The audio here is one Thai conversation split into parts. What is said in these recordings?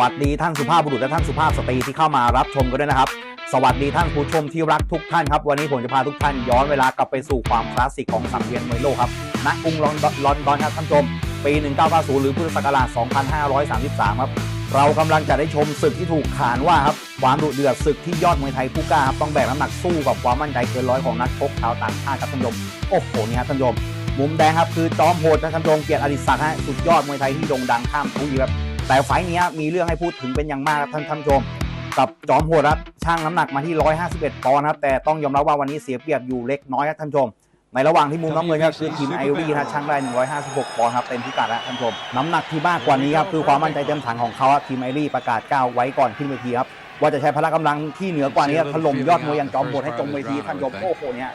วัสดีท่านสุภาพบุรุษและท่านสุภาพสตรีที่เข้ามารับชมกันด้วยนะครับ สวัสดีท่านผู้ชมที่รักทุกท่านครับ วันนี้ผมจะพาทุกท่านย้อนเวลากลับไปสู่ความคลาสสิกของสังเวียนมวยโลกครับณกรุงลอนดอนครับท่านชม ปี 1990 หรือพุทธศักราช 2533 ครับ เรากำลังจะได้ชมศึกที่ถูกขานว่าครับความดุเดือดศึกที่ยอดมวยไทยผู้กล้าครับต้องแบกน้ำหนักสู้กับความมั่นใจเกินร้อยของนักชกชาวต่างชาติครับท่านชมโอ้โหนี่ครับท่านชมมุมแดงครับคือจอมโหดนะท่านชมเกียรติอดิศักดิ์ฮะสุดยอดมวยไทยที่โด่งดังข้ามทุกยีครับ แต่ไฟล์เนี้ยมีเรื่องให้พูดถึงเป็นอย่างมากครับท่านท่านผู้ชม กับจอมโหดครับช่างน้ำหนักมาที่ 151ปอนด์ครับแต่ต้องยอมรับว่าวันนี้เสียเปรียบอยู่เล็กน้อยครับท่านผู้ชม ในระหว่างที่มุมน้ำเงินครับคือทีมไอรีนะช่างได้ 156ปอนด์ครับเต็มพิกัดแล้วท่านผู้ชม น้ำหนักที่มากกว่านี้ครับคือความมั่นใจเต็มถังของเขาครับทีมไอรีประกาศก้าวไว้ก่อนขึ้นเวทีครับว่าจะใช้พละกำลังที่เหนือกว่านี้ครับถล่มยอดมวยอย่างจอมโหดให้จมเวทีท่านผู้ชมโอ้โหเนี่ย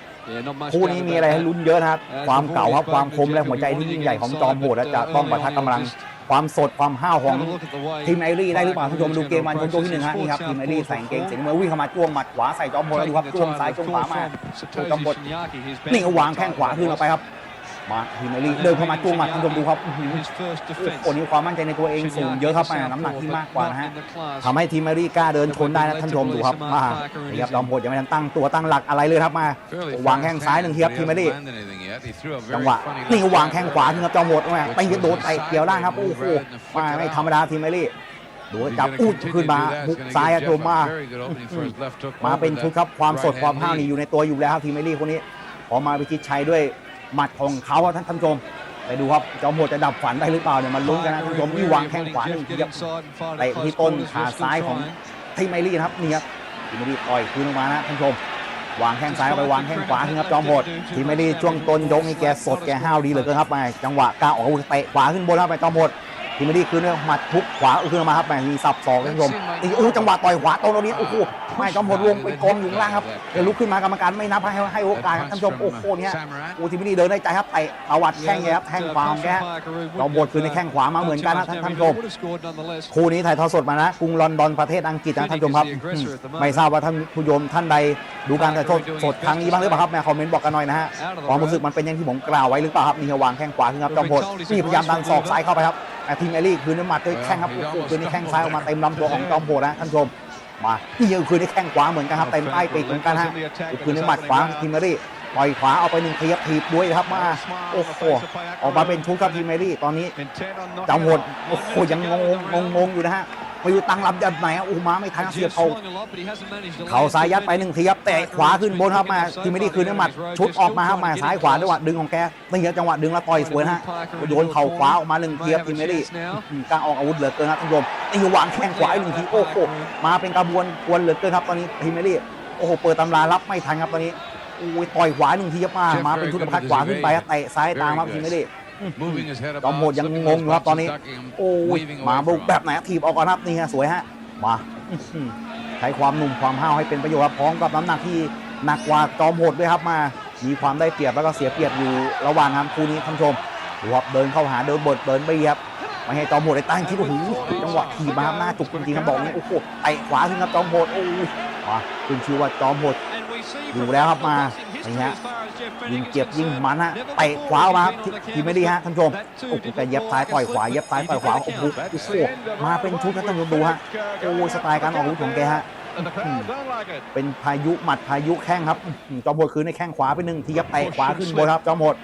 คู่นี้มีอะไรให้ลุ้นเยอะนะครับความเก่าครับความคมและหัวใจที่ยิ่งใหญ่ของจอมโหดและจะต้องประทักกำลัง ความสดความห้าวของทีมไอรีได้หรือเปล่าท่านผู้ชมดูเกมมันชมตัวที่หนึ่งฮะนี่ครับทีมไอรีใส่กางเกงสีน้ำเงินวิ่งเข้ามาจ้วงหมัดขวาใส่จอมโหดแล้วดูครับจ้วงซ้ายจ้วงขวามาจอมโหดนี่ก็วางแข้งขวาขึ้นมาไปครับ มาทีมไอรีเดินเข้ามาจ้วงหมัดท่านผู้ชมดูครับอื้อหือโอ้โหนี่ความมั่นใจในตัวเองสูงเยอะครับแม่น้ำหนักที่มากกว่านะฮะทำให้ทีมแมรี่กล้าเดินชนได้นะท่านผู้ชมดูครับมานี่ครับจอมโหดยังไม่ทันตั้งตัวตั้งหลักอะไรเลยครับมาวางแข้งซ้ายหนึ่งทีครับทีมแมรี่จังหวะนี่ก็วางแข้งขวาถึงครับจอมโหดแม่ตีโดนเตะเกี่ยวล่างครับโอ้โหมาไม่ธรรมดาทีมแมรี่ดูจับอู้ขึ้นมาบุกซ้ายอะโจมมา มาเป็นชุดครับความสดความห้าวนี่อยู่ในตัวอยู่แล้วครับทีมแมรี่คนนี้ พอมาพิชิตชัยด้วย หมัดของเขาครับท่านท่านผู้ชมไปดูครับจอมโหดจะดับฝันได้หรือเปล่าเนี่ยมันลุ้นกันนะท่านผู้ชมที่วางแข้งขวาหนึ่งทีครับเตะที่ต้นขาซ้ายของที่ไมลี่ครับนี่ครับทีมไมลี่ต่อยคืนออกมานะท่านผู้ชมวางแข้งซ้ายไปวางแข้งขวาขึ้นครับจอมโหดทีมไมลี่ช่วงต้นยกนี่แกสดแกห้าวดีเหลือเกินครับไปจังหวะก้าออกเตะขวาขึ้นบนครับไปจอมโหด ทีมไมลี่คืนด้วยหมัดทุกขวาขึ้นมาครับแหมมีสับศอกท่านผู้ชมตีโอ้โหจังหวะต่อยขวาตรงนี้โอ้โหไม่จอมโหดลงไปกองอยู่ข้างล่างครับเดี๋ยวลุกขึ้นมากรรมการไม่นับให้ให้โอกาสครับท่านผู้ชมโอ้โหเนี่ยโอ้ทีมไมลี่เดินได้ใจครับเตะตวัดแข้งแกครับแข้งขวาของแกเราบดคืนในแข้งขวามาเหมือนกันนะท่านท่านผู้ชมคู่นี้ถ่ายทอดสดมานะกรุงลอนดอนประเทศอังกฤษนะท่านผู้ชมครับอืมไม่ทราบว่าท่านผู้ชมท่านใดดูการถ่ายทอดสดครั้งนี้บ้างหรือเปล่าครับแม่คอมเมนต์บอกกันหน่อยนะฮะความรู้สึกมันเป็นอย่างที่ผมกล่าวไว้หรือเปล่าครับนี่วางแข้งขวาขึ้นครับจอมพลนี่พยายามดันศอกซ้ายเข้าไปครับแต่ ทีมเอลี่คืนด้วยหมัดด้วยแข้งครับโอ้โหคืนนี้แข้งซ้ายออกมาเต็มลำตัวของจอมโหดนะท่านผู้ชมมานี่ยังคืนนี้แข้งขวาเหมือนกันครับเต็มใต้ปีกเหมือนกันฮะคืนนี้หมัดขวาทีมเอลี่ปล่อยขวาเอาไปหนึ่งทีครับถีบด้วยครับมาโอ้โหออกมาเป็นชุดครับทีมเอลี่ตอนนี้จอมโหดโอ้โหยังงงงงงอยู่นะฮะ ไม่รู้ตั้งลำยันไหนอะอู้มาไม่ทันเสียบเขาเขาซ้ายยัดไปหนึ่งทีครับแต่ขวาขึ้นบนครับมาที่ไม่ได้คืนน้ำหมัดชุดออกมาครับมาซ้ายขวาจังหวะดึงของแกนี่ครับจังหวะดึงแล้วต่อยสวยนะฮะโยนเข่าขวาออกมาหนึ่งทีครับทีไม่ได้กล้าออกอาวุธเหลือเกินครับท่านผู้ชมนี่วางแข้งขวาอีกหนึ่งทีโอ้โหมาเป็นกระบวนกวนเหลือเกินครับตอนนี้ทีไม่ได้โอ้โหเปิดตำรารับไม่ทันครับตอนนี้โอ้ยต่อยขวาหนึ่งทีครับมามาเป็นชุดประคัดขวาขึ้นไปครับเตะซ้ายตามครับทีไม่ได้ จอมโหดยังงงอยู่ครับตอนนี้ โอ้ยมาบุกแบบไหนครับถีบออกก่อนครับนี่ฮะสวยฮะมาอื้อหือใช้ความหนุ่มความห้าวให้เป็นประโยชน์ครับพร้อมกับน้ำหนักที่หนักกว่าจอมโหดด้วยครับมามีความได้เปรียบแล้วก็เสียเปรียบอยู่ระหว่างครับคู่นี้ท่านผู้ชมดูครับเดินเข้าหาเดินบดเดินไปครับ ม่ให้จอมโหดได้ตั้งคิดโอ้โหจังหวะถีบมาหน้าจุกจริงๆครับบอกนี้โอ้โหเตะขวาขึ้นครับจอมโหดโอ้ยมาขึ้นชื่อว่าจอมโหดอยู่แล้วครับมาอย่างเงี้ยยิงเจ็บยิงมันฮะเตะขวาออกมาที่ที่ไม่ดีฮะท่านผู้ชมโอ้โหแต่เย็บซ้ายต่อยขวาเย็บซ้ายต่อยขวาโอ้โหโอ้โหมาเป็นชุดครับท่านผู้ชมดูฮะโอ้สไตล์การออกอาวุธของแกฮะเป็นพายุหมัดพายุแข้งครับจอมโหดคืนในแข้งขวาไปหนึ่งทีครับเตะขวาขึ้นบนครับจอมโหด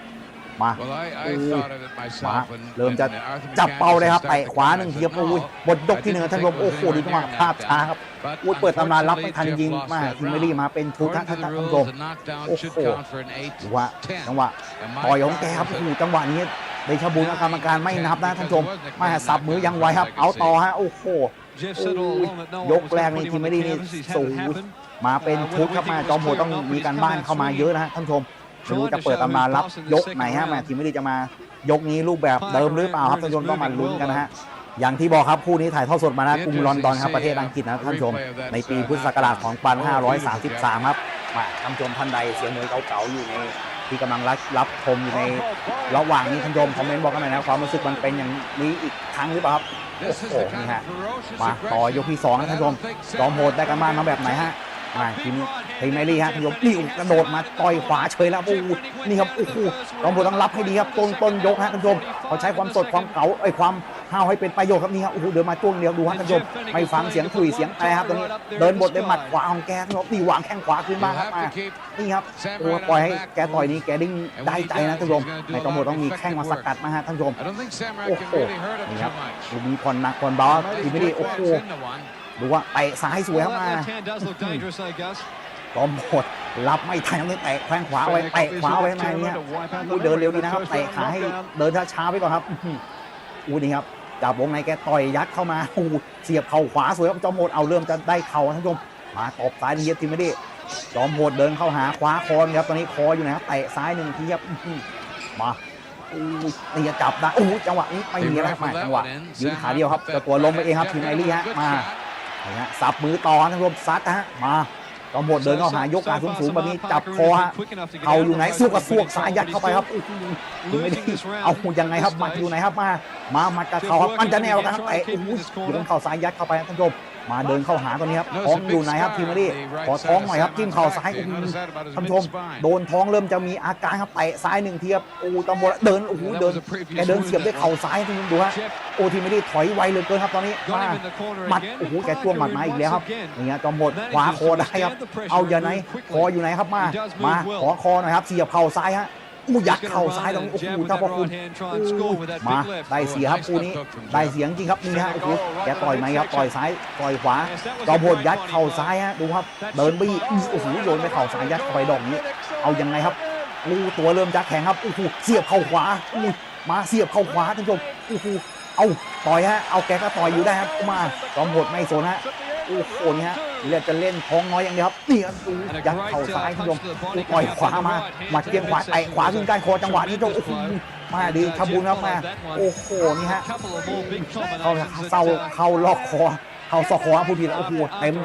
มามาเริ่มจะจับเป้าเลยครับเตะขวาหนึ่งทีครับโอ้ยบทยกที่หนึ่งท่านผู้ชมโอ้โหดูจังหวะภาพช้าครับอุ้ยเปิดตำรารับไม่ทันยิงมาทีมไม่รีมาเป็นชุดท่านท่านท่านผู้ชมโอ้โหดูว่าจังหวะต่อยของแกครับโอ้โหจังหวะนี้เดชบุญกรรมการไม่นับนะท่านผู้ชมมาสับมือยังไวครับ เอาต่อฮะโอ้โหยกแรกนี่ทีมไม่รีนี่สูงมาเป็นชุดครับมาจอมโหดต้องมีการบ้านเข้ามาเยอะนะฮะท่านผู้ชม ไม่รู้จะเปิดตำรารับยกไหนฮะมาทีมไม่รีจะมายกนี้รูปแบบเดิมหรือเปล่าครับท่านผู้ชมต้องมาลุ้นกันนะฮะอย่างที่บอกครับคู่นี้ถ่ายทอดสดมานะกรุงลอนดอนครับประเทศอังกฤษนะท่านผู้ชม ในปีพุทธศักราช2533 ครับมาท่านผู้ชมท่านใดเสียงมวยเก่าๆอยู่ในที่กำลังรับรับชมอยู่ในระหว่างนี้ท่านผู้ชมคอมเมนต์บอกกันหน่อยนะความรู้สึกมันเป็นอย่างนี้อีกครั้งหรือเปล่าครับโอ้โหนี่ฮะมาต่อยกที่สองนะท่านผู้ชมจอมโหดได้กันบ้านมาแบบไหนฮะ มาทีนี้ทีมไมลี่ฮะท่านผู้ชมนี่กระโดดมาต่อยขวาเฉยแล้วโอ้นี่ครับโอ้โหจอมโหดต้องรับให้ดีครับต้นต้นยกฮะท่านผู้ชมเขาใช้ความสดความเก่าไอ้ความห้าวให้เป็นประโยชน์ครับนี่ครับโอ้โหเดินมาจ้วงเดียวดูฮะท่านผู้ชมไม่ฟังเสียงถุยเสียงแต่ครับตรงนี้เดินบทด้วยหมัดขวาของแกครับนี่วางแข้งขวาขึ้นบ้าครับมานี่ครับโอ้ปล่อยให้แกต่อยนี้แกดิ้งได้ใจนะท่านผู้ชมในตำรวจต้องมีแข้งมาสกัดนะฮะท่านผู้ชมโอ้โหนี่ครับมีผ่อนหนักผ่อนเบาทีไม่ดีโอ้โห ดูว่าเตะซ้ายสวยครับมาจอมโหดรับไม่ทันเลยเตะแข้งขวาไว้เตะขวาไว้ในนี้อุ้ยเดินเร็วดีนะครับเตะขาให้เดินช้าๆไปก่อนครับอื้อหืออุ้ยนี่ครับจับวงในแกต่อยยัดเข้ามาอู้เสียบเข่าขวาสวยครับจอมโหดเอาเริ่มจะได้เข่าท่านผู้ชมมาตบซ้ายนี่เย็บทีไม่ดีจอมโหดเดินเข้าหาคว้าคอนครับตอนนี้คออยู่นะครับเตะซ้ายหนึ่งทีครับอื้อหือมาอู้นี่จะจับได้อู้จังหวะนี้ไม่มีแล้วมาจังหวะยืนขาเดียวครับแต่ตัวล้มไปเองครับทีมไอรี่ฮะมา นี่ฮะสับมือต่อท่านผู้ชมซัดนะฮะมาจอมโหดเดินเข้าหายกขาสูงๆแบบนี้จับคอฮะเอาอยู่ไหนสู้กับสวกสายยัดเข้าไปครับโอ้โหดูไม่ดีเอายังไงครับมัดอยู่ไหนครับมา มามัดกับเขาครับมันจะแนวนะครับเตะโอ้โหโดนเข่าซ้ายยัดเข้าไปครับท่านผู้ชม มาเดินเข้าหาตัวนี้ครับท้องอยู่ไหนครับทีมนี้ขอท้องหน่อยครับจิ้มเข่าซ้ายโอ้โหท่านผู้ชม โดนท้องเริ่มจะมีอาการครับเตะซ้ายหนึ่งทีครับโอ้ตำรวจเดินโอ้โหเดินแกเดินเสียบด้วยเข่าซ้ายท่านผู้ชมดูฮะโอ้ทีมนี้ถอยไวเหลือเกินครับตอนนี้มาหมัดโอ้โหแกจ้วงหมัดมาอีกแล้วครับนี่ฮะจอมโหดขวาคอได้ครับเอาอย่าไหนคออยู่ไหนครับมามาขอคอหน่อยครับเสียบเข่าซ้ายฮะ อู้ยัดเข่าซ้ายตรงนี้โอ้โหเจ้าพ่อคุณอู้มาได้เสียครับคู่นี้ได้เสียงจริงครับนี่ฮะโอ้โหแกต่อยไหมครับต่อยซ้ายต่อยขวาจอมโหดยัดเข่าซ้ายฮะดูครับเดินไปอีกอู้โอ้โหโยนไปเข่าซ้ายยัดเข้าไปดอกนี้ เอายังไงครับอู้ตัวเริ่มจะแข็งครับโอ้โหเสียบเข่าขวาอู้มาเสียบเข่าขวาท่านผู้ชมโอ้โห เอาต่อยฮะ เอาแกก็ต่อยอยู่ได้ครับมาจอมโหดไม่โซนฮะโอ้โหนี่ฮะเรียกจะเล่นท้องน้อยอย่างเดียวครับนี่ครับดูยัดเข่าซ้ายคุณผู้ชมปล่อยขวามาหมัดเกียงขวาไอขวาขึ้นก้านคอจังหวะนี้เจ้าโอ้โหมาดีขบุญครับมาโอ้โหนี่ฮะเขาเข่าลอกคอ เข้าซอกคอผู้ผิดโอ้โหเต็ม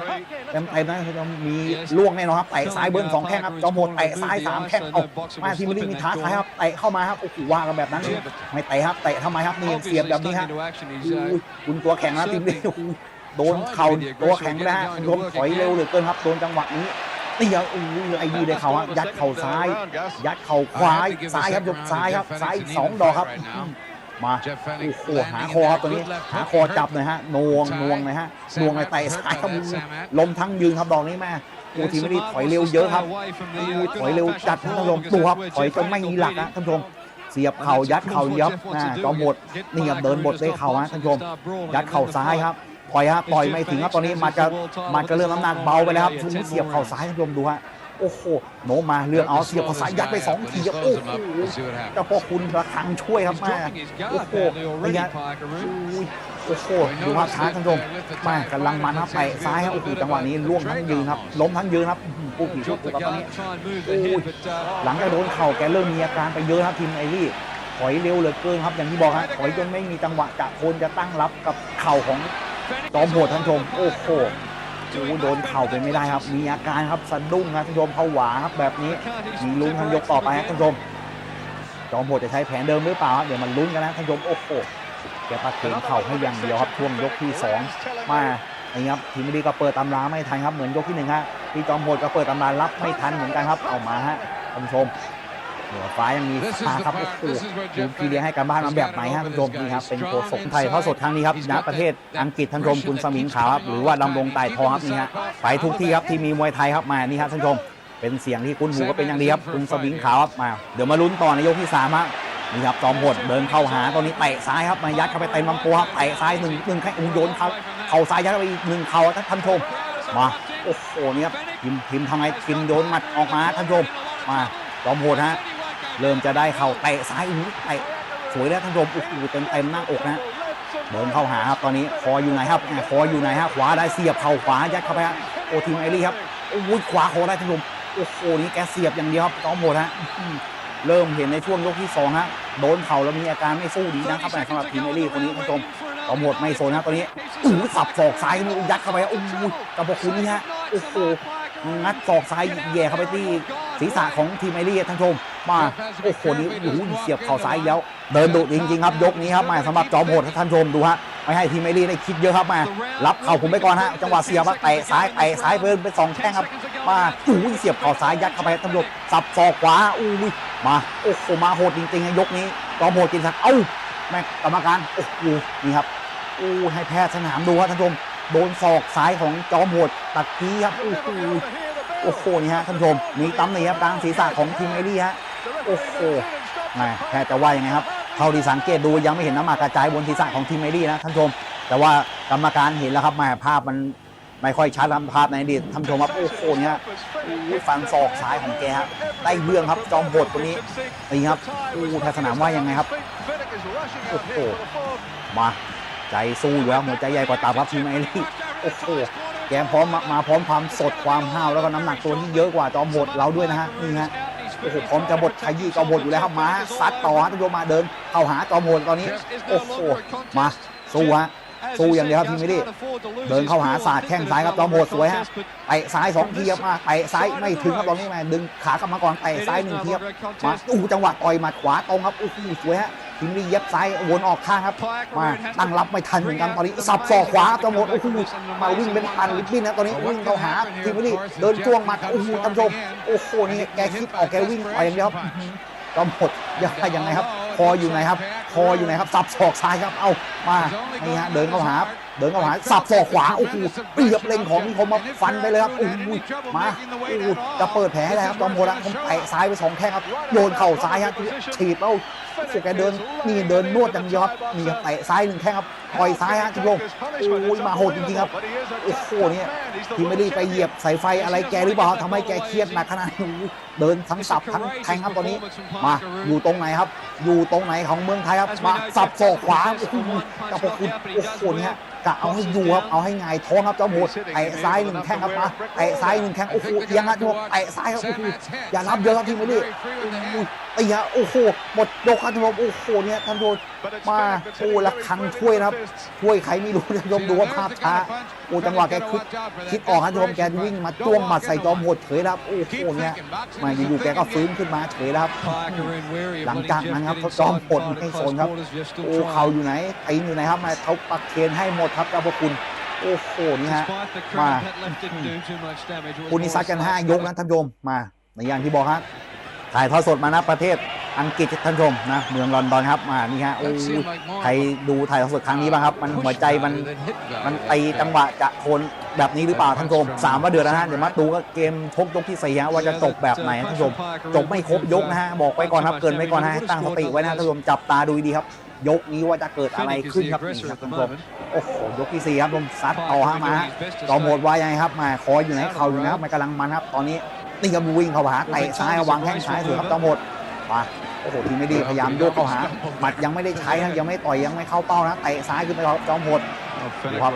เต็มเต็มนะคุณผู้ชมมีล่วงแน่นอนครับเตะซ้ายเบิ้ลสองแข้งครับจอมโหดเตะซ้ายสามแข้งเอามาทีมนี้มีท้าทายครับเตะเข้ามาครับโอ้โหว่ากันแบบนั้นไม่เตะครับเตะทำไมครับนี่เสียบแบบนี้ฮะอุ้ยคุณตัวแข็งนะทีมนี้โอ้โหโดนเข่าตัวแข็งนะฮะโดนถอยเร็วเหลือเกินครับโดนจังหวะนี้เตี้ยอู้ยไอ้ดีเลยเขาฮะยัดเข่าซ้าย ยัดเข่าขวาซ้ายครับยกซ้ายครับซ้ายอีกสองดอกครับอื มมาโอ้โหหาคอครับตัวนี้ หาคอจับหน่อยฮะนวงนวงเลยฮะนวงในเตะซ้ายครับลมทั้งยืนครับดอกนี้แม่โอ้ทีมไม่ดีถอยเร็วเยอะครับอู้ถอยเร็วจัดท่านผู้ชมดูครับถอยจนไม่มีหลักนะท่านผู้ชมเสียบเข่ายัดเข่ายับนะจอมหมดนี่ครับเดินบทได้เข่าฮะท่านผู้ชมยัดเข่าซ้ายครับปล่อยฮะปล่อยไม่ถึงครับตอนนี้มันจะมันจะเริ่มน้ำหนักเบาไปแล้วครับชุนเสียบเข่าซ้ายท่านผู้ชมดูฮะ โอ้โหโนมมาเลือกเอาเสียบเข่าซ้ายยัดไปสองทีครับโอ้โหเจ้าพ่อคุณระคังช่วยครับแม่โอ้โหระยะอุ้ยโอ้โหดูภาพช้าท่านผู้ชมแม่กำลังมันครับไปซ้ายครับโอ้โหจังหวะนี้ล่วงทั้งยืนครับล้มทั้งยืนครับอื้อหือผู้ผีชุดครับตอนนี้หลังจากโดนเข่าแกเริ่มมีอาการไปเยอะครับทีมไอรี่ถอยเร็วเหลือเกินครับอย่างที่บอกฮะถอยจนไม่มีจังหวะจะโคนจะตั้งรับกับเข่าของจอมโหดท่านผู้ชม โอ้โห โอ้โดนเข่าไปไม่ได้ครับ มีอาการครับสะดุ้งครับท่านผู้ชมผวาครับแบบนี้มีลุ้นทางยกต่อไปครับท่านผู้ชม จอมโหดจะใช้แผนเดิมหรือเปล่าครับเดี๋ยวมันลุ้นกันนะท่านผู้ชมโอ้โหแกประเคนเข่าให้อย่างเดียวครับช่วงยกที่สองมาอย่างนี้ครับทีมดีก็เปิดตำราไม่ทันครับเหมือนยกที่หนึ่งฮะที่จอมโหดก็เปิดตำรารับไม่ทันเหมือนกันครับเอามาฮะท่านผู้ชม หนือฟ้ายังมีฟ้าครับโอ้โหดูพี่เลี้ยงให้การบ้านมาแบบไหนฮะท่านผู้ชมนี่ครับเป็นโคศกไทยทอดสดครั้งนี้ครับณประเทศอังกฤษท่านผู้ชมคุณสมิงขาวครับหรือว่าดำรงไต่ทองครับนี่ฮะไปทุกที่ครับที่มีมวยไทยครับมานี่ครับท่านผู้ชม เป็นเสียงที่คุ้นหูก็เป็นอย่างดีครับคุณสมิงขาวครับมาเดี๋ยวมาลุ้นต่อในยกที่สามฮะนี่ครับจอมโหดเดินเข้าหาตอนนี้เตะซ้ายครับมายัดเข้าไปเต็มลำตัวครับเตะซ้ายหนึ่งหนึ่งแข้งโยนเขาเข่าซ้ายยัดเข้าไปอีกหนึ่งเข่าท่านผู้ชมมาโอ้โหนี่ครับพิมพ์พิมพ์ทำไงพิมพ์โยนหมัดออกมาท่านผู้ชมมาจอมโหดฮะ เริ่มจะได้เข่าเตะซ้ายอุ้ยเตะสวยแล้วท่านผู้ชมโอ้โหเต็มเต็มหน้าอกนะเดินเข้าหาครับตอนนี้คออยู่ไหนครับอ่าคออยู่ไหนฮะขวาได้เสียบเข่าขวายัดเข้าไปฮะโอทีมไอรี่ครับโอ้ยขวาคได้ท่านผู้ชมโอ้โหนี่แกเสียบอย่างเดียวครับต้องหมดฮะเริ่มเห็นในช่วงยกที่สองฮะโดนเข่าแล้วมีอาการไม่สู้ดีนะครับสำหรับทีมไอรี่คนนี้ท่านผู้ชมต้องหมดไม่โซนนะตอนนี้อู้สับศอกซ้ายนี่ยัดเข้าไปฮะโอ้ยกระบอกคุณนี่ฮะโอ้โห งัดศอกซ้ายแย่เข้าไปที่ศีรษะของทีมไอรีท่านผู้ชมมาโอ้โหนี่โอ้โหเสียบเข่าซ้ายอีกแล้ว เดินดุจริงๆครับยกนี้ครับมาสำหรับจอมโหดท่านชมดูฮะไม่ให้ทีมไอรีได้คิดเยอะครับมารับเข่าผมไปก่อนฮะจังหวะเสียบว่าเตะซ้ายเตะซ้ายเพิ่นไปสองแข้งครับมาโอู้ยเสียบเข่าซ้ายยัดเข้าไปท่านผู้ชมสับศอกขวาอู้ยมาโอ้โหมาโหดจริงๆฮะยกนี้จอมโหดกินสักเอ้าแม่กรรมการโอ้โหนี่ครับโอ้ให้แพทย์สนามดูครับท่านผู้ชม โดนศอกซ้ายของจอมโหดตักกี้ครับโอ้โหโอ้โหนี่ฮะท่านผู้ชมมีตำหนิครับกลางศีรษะของทีมไอรี่ฮะโอ้โหแหมแพทย์จะว่ายังไงครับเท่าที่สังเกตดูยังไม่เห็นน้ำหมากกระจายบนศีรษะของทีมไอรี่นะท่านผู้ชม แต่ว่ากรรมการเห็นแล้วครับแหมภาพมันไม่ค่อยชัดครับภาพในอดีตท่านผู้ชมครับโอ้โหเนี่ยอู้ฟันศอกซ้ายของแกฮะได้เรื่องครับจอมโหดคนนี้นี่ครับอู้แพทย์สนามว่ายังไงครับโอ้โหมา ใจสู้อยู่แล้วหัวใจใหญ่กว่าตาครับทีมไอรี่โอ้โหแกพร้อมมามาพร้อมความสดความห้าวแล้วก็น้ำหนักตัวที่เยอะกว่าจอมโหดเราด้วยนะฮะนี่ฮะโอ้โหพร้อมจะบดขยี้จอมโหดอยู่แล้วครับมาซัดต่อฮะท่านผู้ชมาเดินเข้าหาจอมโหดตอนนี้โอ้โหมาสู้ฮะสู้อย่างเดียวครับทีมไม่ดีเดินเข้าหาศาสตร์แข้งซ้ายครับจอมโหดสวยฮะเตะซ้ายสองทีครับมาเตะซ้ายไม่ถึงครับตอนนี้แม่ดึงขากลับมาก่อนเตะซ้ายหนึ่งทีครับมาอู้จังหวะต่อยหมัดขวาตรงครับโอ้โหสวยฮะ ทีมไม่ดีเย็บซ้ายวนออกข้างครับมาตั้งรับไม่ทันเหมือนกันตอนนี้สับศอกขวาจอมโหดโอ้โหมาวิ่งเป็นพันลิบบิ้นนะตอนนี้วิ่งเข้าหาทีมไม่ดีเดินจ้วงหมัดโอ้โหท่านผู้ชมโอ้โหนี่แกคิดออกแกวิ่งต่อยอย่างเดียวครับจอมหดยังไงยังไงครับคออยู่ไหนครับ คออยู่ไหนครับสับศอกซ้ายครับเอามานี่ฮะเดินเข้าหาเดินเข้าหาสับศอกขวาโอ้โหเปรียบเล็งของนิคมมาฟันไปเลยครับโอ้โหมาโอ้โหจะเปิดแผลให้ได้ครับจอมพลนะผมเตะซ้ายไปสองแข้งครับโยนเข่าซ้ายครับถีบแล้วโอ้โหแกเดินนี่เดินนวดอย่างเดียวครับนี่ครับเตะซ้ายหนึ่งแข้งครับต่อยซ้ายฮะทิบลโอ้ยมาโหดจริงๆครับโอ้โหเนี่ยทีมเมรี่ไปเหยียบสายไฟอะไรแกหรือเปล่าทำให้แกเครียดหนักขนาดนี้เดินทั้งสับทั้งแทงครับตอนนี้มาอยู่ตรงไหนครับ อยู่ตรงไหนของเมืองไทยครับมาสับศอกขวาโอ้โหกระปคุณโอ้โหเนี่ยกะเอาให้อยู่ครับเอาให้ไงายท้องครับเจ้าโหดเตะซ้ายหนึ่งแข้งครับมาเตะซ้ายหนึ่งแข้งโอ้โหเอียังฮะโยกเตะซ้ายครับโอ้โหอย่ารับเยอะครับทีมไม่ได้ตีฮะโอ้โหหมดยกครับท่านผู้ชมโอ้โหเนี่ยท่านผู้ชมมาโอ้ละครังถ้วยนะครับถ้วยใครไม่รู้ท่านผู้ชมดูว่าภาพช้าโอ้จังหวะแกคิดคิดออกครับท่านผู้ชมแกวิ่งมาจ้วงหมัดใส่จอมโหดเฉยครับโอ้โหเนี่ยมาอยู่ๆแกก็ฟื้นขึ้นมาเฉยครับหลังจากนั้นครับเขาจอมปลดให้โซนครับโอ้เข่าอยู่ไหนตีนอยู่ไหนครับมาเขาปักเคนให้หมดครับเจ้าพระคุณ โอ้โห นี่ฮะ มาคุณนิซัดกันห้ายกนะท่านผู้ชม มาในอย่างที่บอกฮะ ถ่ายทอดสดมานะประเทศอังกฤษท่านผู้ชมนะ เมืองลอนดอนครับ มา นี่ฮะ โอ้ยใครดูถ่ายทอดสดครั้งนี้บ้างครับ มันหัวใจมัน มันตีจังหวะจะโคนแบบนี้หรือเปล่าท่านผู้ชมสามว่าเดือนแล้วนะฮะ เดี๋ยวมาดูก็เกมชกยกที่สี่ฮะว่าจะจบแบบไหนท่านผู้ชม จบไม่ครบยกนะฮะ บอกไว้ก่อนครับ เกินไว้ก่อนนะให้ตั้งสติไว้นะท่านผู้ชม จับตาดูดีครับ ยกนี้ว่าจะเกิดอะไรขึ้นครับนี่ครับท่านผู้ชมโอ้โหยกที่สี่ครับผมซัดต่อฮะมาฮะจอมโหดว่ายังไงครับมาคออยู่ไหนเข่าอยู่นะครับมันกำลังมันครับ ตอนนี้นี่ก็วิ่งเข้าหาเตะซ้ายวางแข้งซ้ายสวยครับจอมโหดมาโอ้โหทีมไม่ดีพยายามโยกเข้าหาหมัดยังไม่ได้ใช้นะยังไม่ต่อยยังไม่เข้าเป้านะเตะซ้ายขึ้นไปครับจอมโหดครับ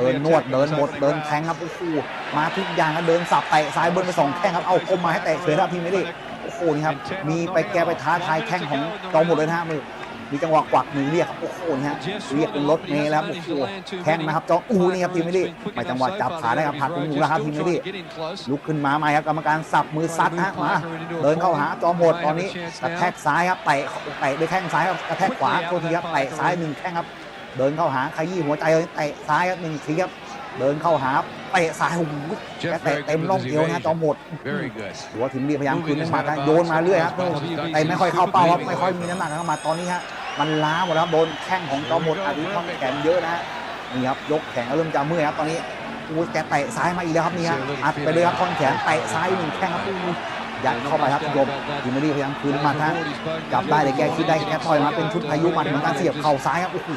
เดินนวดเดินบดเดินแทงครับโอ้โหมาทุกอย่างครับเดินสับเตะซ้ายเบิ้ลไปสองแข้งครับเอาคมมาให้เตะเฉยครับทีมไม่ดีโอ้โหนี่ครับมีไปแกไปท้าทายแข้งของจอมโหดเลยนะฮะมือ มีจังหวะกวักมือเรียกครับโอ้โหนี่ฮะเรียกเป็นรถเมล์แล้วโอ้โหแข้งนะครับจออู้นี่ครับทีมไม่ดีไปจังหวะจับขาได้ครับผ่านตรงหูแล้วครับทีมไม่ดีลุกขึ้นมาใหม่ครับกรรมการสับมือซัดฮะมาเดินเข้าหาจอมโหดตอนนี้กระแทกซ้ายครับเตะเตะด้วยแข้งซ้ายครับกระแทกขวาโทษทีครับเตะซ้ายหนึ่งแข้งครับ เดินเข้าหาขยี้หัวใจเลยเตะซ้ายครับหนึ่งทีครับเดินเข้าหาเตะซ้ายโอ้โหแกเตะเต็มร่องเอวนะจอมโหดหัวถึงดีพยายามคืนน้ำหนักนะโยนมาเรื่อยครับแต่ไม่ค่อยเข้าเป้าครับไม่ค่อยมีน้ำหนักเข้ามาตอนนี้ฮะ มันล้าหมดแล้วครับโดนแข้งของจอมโหดอาจจะท่อนแขนเยอะนะฮะนี่ครับยกแขนก็เริ่มจะเมื่อยครับตอนนี้โอ้ยแกเตะซ้ายมาอีกแล้วครับนี่ฮะอัดไปเลยครับท่อนแขนเตะซ้ายหนึ่งแข้งครับโอ้โหยัดเข้าไปครับคุณผู้ชมทีมไม่ดีพยายามคืนน้ำหนักฮะจับได้แต่แกคิดได้แกต่อยมาเป็นชุดพายุหมัดเหมือนกันเสียบเข่าซ้ายครับโอ้โห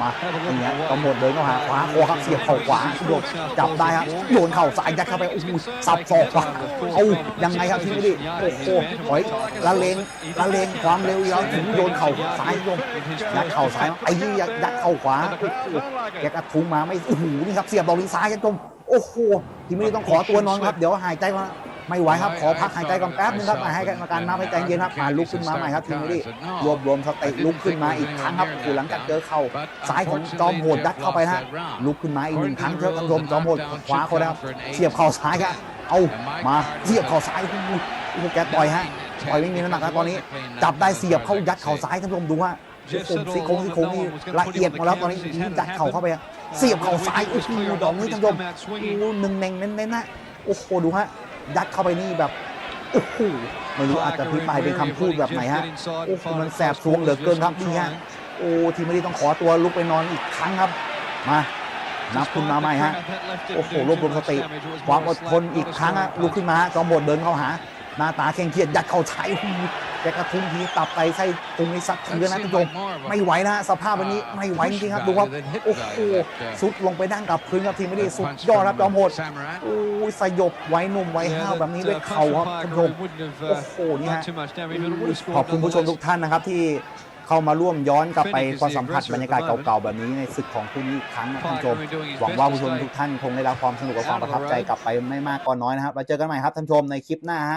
มาอย่างเงี้ยกำหนดเดินเข้าหาขวาโคครับเสียบเข่าขวาโยนจับได้ครับโยนเข่าซ้ายยัดเข้าไปโอ้โหสับศอกขวาเอายังไงครับทีนี้ดิโอ้โหถอยละเลงละเลงความเร็วอีกแล้วถึงโยนเข่าซ้ายโยนยัดเข่าซ้ายไอ้ยี่ยัดเข่าขวาโอ้โหแกกระทุ้งมาไม่โอ้โหนี่ครับเสียบดอกลิ้นซ้ายกันจมโอ้โหทีนี้ต้องขอตัวนอนครับเดี๋ยวหายใจก่อน ไม่ไหวครับขอพักหายใจก่อนแป๊บนึงครับมาให้กรรมการนับให้ใจเย็นครับมาลุกขึ้นมาใหม่ครับทีนี้ดิรวบรวมสติลุกขึ้นมาอีกครั้งครับโอ้โหหลังจากเจอเข่าซ้ายของจอมโหดยัดเข้าไปนะฮะลุกขึ้นมาอีกหนึ่งครั้งเท่าท่านผู้ชมจอมโหดขวาเขาแล้วเสียบเข่าซ้ายครับเอามาเสียบเข่าซ้ายโอ้โหโอ้โหแกต่อยฮะต่อยไม่มีน้ำหนักแล้วตอนนี้จับได้เสียบเข้ายัดเข่าซ้ายท่านผู้ชมดูฮะโอ้โหซี่โครงซี่โครงนี่ละเอียดหมดแล้วตอนนี้ยัดเข่าเข้าไปอะเสียบเข่าซ้ายโอ้โหดอกนี้ท่านผู้ชมโอ้โหหนึ่งเน่งเน้นๆนะโอ้โหดูฮะ ยัดเข้าไปนี่แบบโอ้โหไม่รู้อาจจะพิมพ์ไปเป็นคำพูดแบบไหนฮะโอ้โหมันแสบสวงเหลือเกินครับนี่ฮะโอ้ทีมไม่ดีต้องขอตัวลุกไปนอนอีกครั้งครับมานับคุณมาใหม่ฮะโอ้โหรวบรวมสติความอดทนอีกครั้งอะลุกขึ้นมาฮะจอมบดเดินเข้าหาหน้าตาเคร่งเครียดยัดเข้าใช้ แกกระทุ้งทีตับไตไส้พุงนี่สักทีแล้วนะท่านผู้ชมไม่ไหวนะสภาพวันนี้ไม่ไหวจริงๆครับดูครับโอ้โหสุดลงไปนั่งกับพื้นครับทีมไม่ดีสุดยอดครับจอมโหดโอ้ยสยบไว้หนุ่มไว้ห้าวแบบนี้ด้วยเข่าครับท่านผู้ชมโอ้โหนี่ฮะขอบคุณผู้ชมทุกท่านนะครับที่เข้ามาร่วมย้อนกลับไปความสัมผัสบรรยากาศเก่าๆ แบบนี้ในศึกของคู่นี้อีกครั้งนะท่านผู้ชม หวังว่าผู้ชมทุกท่านคงได้รับความสนุกและความประทับใจกลับไปไม่มากก็น้อยนะครับเราเจอกันใหม่ครับท่านผู้ชมในคลิปหน้าฮะ